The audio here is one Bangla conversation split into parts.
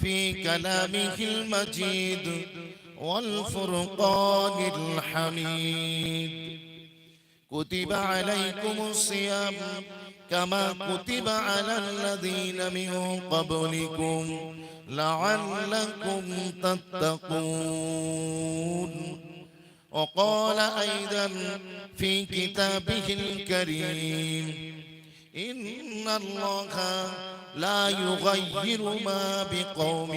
في كلامه المجيد والفرقان الحميد. كتب عليكم الصيام كما كتب على الذين من قبلكم لعلكم تتقون. وقال أيضا في كتابه الكريم إن الله لا يغير ما بقوم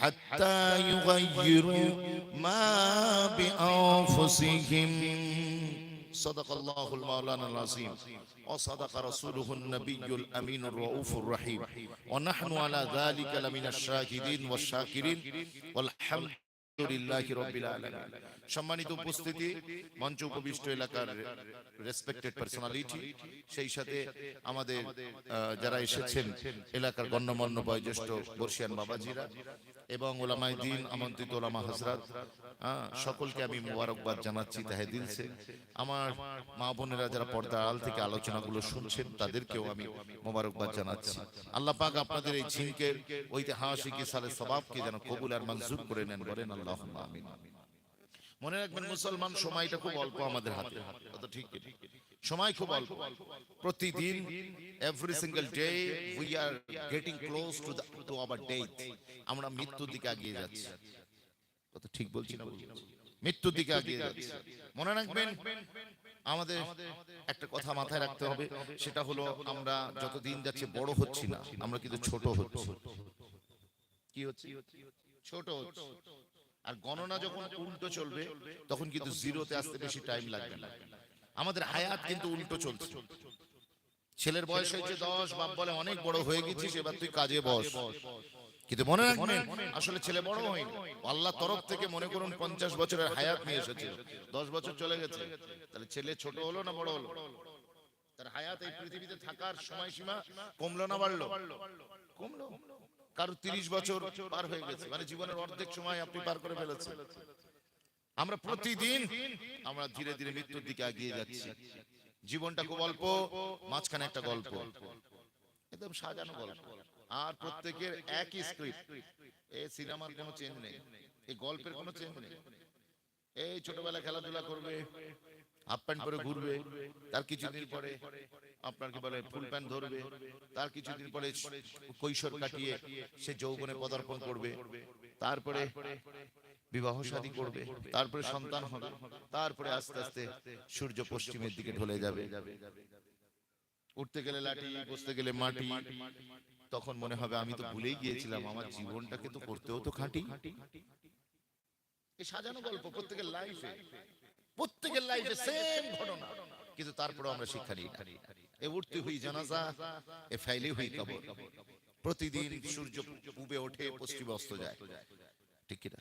حتى يغيروا ما بأنفسهم صدق الله المولانا العظيم وصدق رسوله النبي الأمين الرؤوف الرحيم ونحن على ذلك لمن الشاهدين والشاكرين والحمد لله رب العالمين সম্মানিত উপস্থিতি মঞ্চ উপবিষ্ট এলাকার রেসপেক্টেড পার্সোনালিটি সেই সাথে আমাদের যারা এসেছেন এলাকার গণ্যমান্য বয়োজ্যেষ্ঠ বর্ষিয়ান বাবাজিরা এবং ওলামাই দিন আমন্ত্রিত ওলামা হজরত হ্যাঁ, সকলকে আমি মোবারকবাদ জানাচ্ছি তাহে দিলছে আমার মা বোনেরা যারা পর্দার আড়াল থেকে আলোচনাগুলো শুনছেন তাদেরকেও আমি মোবারকবাদ জানাচ্ছি। আল্লাহ পাক আপনাদের এই ঝিঙ্কের ঐতিহাসিক সালে সবাবকে যেন কবুল আর মঞ্জুর করে নেন বলেন আল্লাহ মনে রাখবেন মুসলমান সময়টা খুব অল্প আমাদের হাতে। ঠিক সময় খুব অল্প। প্রতিদিন every single day we are getting close to to our death আমরা মৃত্যুর দিকে এগিয়ে যাচ্ছি। কথা ঠিক বলছি না মৃত্যুর দিকে এগিয়ে যাচ্ছি। মনে রাখবেন, আমাদের একটা কথা মাথায় রাখতে হবে। সেটা হলো আমরা যত দিন যাচ্ছে বড় হচ্ছি না, আমরা কিন্তু ছোট হচ্ছি। কি হচ্ছে? ছোট হচ্ছে। আর গণনা যখন উল্টো চলবে তখন কিন্তু জিরোতে আসতে বেশি টাইম লাগবে না। আমাদের হায়াত কিন্তু উল্টো চলছে। ছেলের বয়স হয়েছে দশ বাপ বলে অনেক বড় হয়ে গেছিস এবার তুই কাজে বস। কিন্তু মনে রাখবেন আসলে ছেলে বড় হয়নি। আল্লাহ তরফ থেকে মনে করুন পঞ্চাশ বছরের হায়াত নিয়ে এসেছে। দশ বছর চলে গেছে। তাহলে ছেলে ছোট হলো না বড় হলো? তার হায়াত এই পৃথিবীতে থাকার সময়সীমা কমলো না বাড়লো। কমলো? কারও তিরিশ বছর পার হয়ে গেছে। মানে জীবনের অর্ধেক সময় আপনি পার করে ফেলেছেন। আমরা প্রতিদিন আমরা ধীরে ধীরে মৃত্যুর দিকে এগিয়ে যাচ্ছি। জীবনটা খুব অল্প মাঝখানে একটা গল্প। একদম সাজানো গল্প। আর প্রত্যেকের একই স্ক্রিপ্ট এই সিনেমার কোনো চেঞ্জ নেই। এই গল্পের কোনো চেঞ্জ নেই। এই ছোটবেলা খেলাধুলা করবে হাফ প্যান্ট পরে ঘুরবে তার কিছুদিন পরে আপনার কি বলে ফুল প্যান্ট ধরবে তার কিছুদিন পরে কৈশোর কাটিয়ে সে যৌবনে পদার্পণ করবে তারপরে বিবাহ শাদী করবে তারপরে সন্তান হবে তারপরে আস্তে আস্তে সূর্য পশ্চিমের দিকে ঢলে যাবে। উঠতে গেলে লাঠি বসতে গেলে মাটি তখন মনে হবে আমি তো ভুলেই গিয়েছিলাম আমার জীবনটাকে তো করতেও তো খাঁটি। সাজানো গল্প প্রত্যেকের লাইফে প্রত্যেকের লাইফে সেম ঘটনা। কিন্তু তারপরেও আমরা শিক্ষা নিই না। এ উঠতে হই জানাজা এ ফাইলে হই কবর। প্রতিদিন সূর্য পূবে ওঠে পশ্চিমে অস্ত যায়। ঠিক কিনা?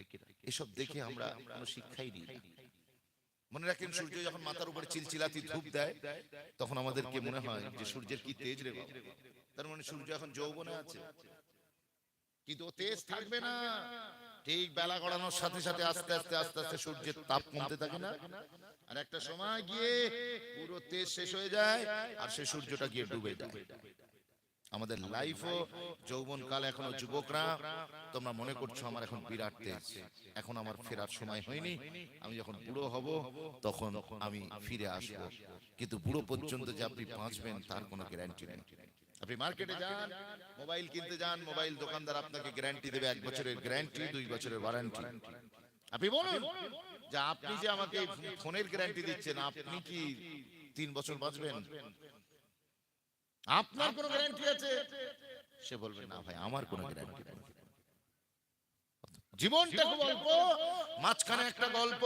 এসব দেখে আমরা কোনো শিক্ষাই নিই মনে রাখেন সূর্য যখন মাথার উপরে চিলচিলাতি ধূপ দেয় তখন আমাদেরকে মনে হয় যে সূর্যের কি তেজ রে তার মানে সূর্য এখন যৌবনে আছে। কিন্তু তেজ থাকবে না। ঠিক বেলা গড়ানোর সাথে সাথে আস্তে আস্তে আস্তে আস্তে সূর্যের তাপ কমতে থাকে না। আর একটা সময় গিয়ে পুরো তেজ শেষ হয়ে যায় আর সে সূর্যটা গিয়ে ডুবে যায়। আমাদের লাইফও যৌবন কাল এখনও যুবকরা তোমরা মনে করছ আমার এখন বিরাট তেজ। এখন আমার ফেরার সময় হয়নি। আমি যখন বুড়ো হব তখন আমি ফিরে আসব। কিন্তু বুড়ো পর্যন্ত যে আপনি বাঁচবেন তার কোনো গ্যারান্টি নেই। আপনি মার্কেটে যান মোবাইল কিনতে যান মোবাইল দোকানদার আপনাকে গ্যারান্টি দেবে এক বছরের গ্যারান্টি দুই বছরের ওয়ারেন্টি আপনি বলুন যে আপনি যে আমাকে ফোনের গ্যারান্টি দিচ্ছেন আপনি কি তিন বছর বাঁচবেন? আপনার কোনো গ্যারান্টি আছে? সে বলবে না ভাই আমার কোনো গ্যারান্টি নেই। জীবনটা খুব অল্প মাঝখানে একটা গল্প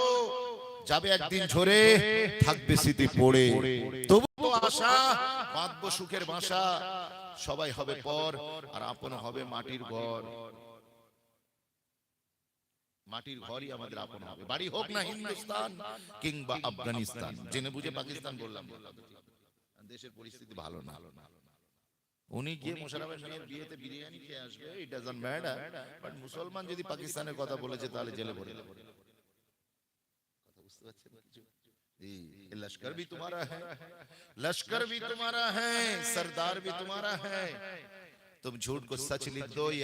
যাবে একদিন ঝরে থাকবে স্মৃতি পড়ে। তবু আশা বাঁধবো সুখের বাসা সবাই হবে পর, আর আপন হবে মাটির ঘর। মাটির ঘরই আমাদের আপন হবে। বাড়ি হোক না হিন্দুস্তান কিংবা আফগানিস্তান। জেনে বুঝে পাকিস্তান বললাম। দেশের পরিস্থিতি ভালো না। উনি গিয়ে মোশারফের মেয়ের বিয়েতে বিরিয়ানি খেয়ে আসবে ইট ডাজন্ট ম্যাটার বাট মুসলমান যদি পাকিস্তানের কথা বলেছে, তাহলে জেলে ভরে जी लश्कर भी तुम्हारा है। लश्कर भी तुम्हारा है सरदार भी तुम्हारा है। तुम झूठ को सच लिख दो या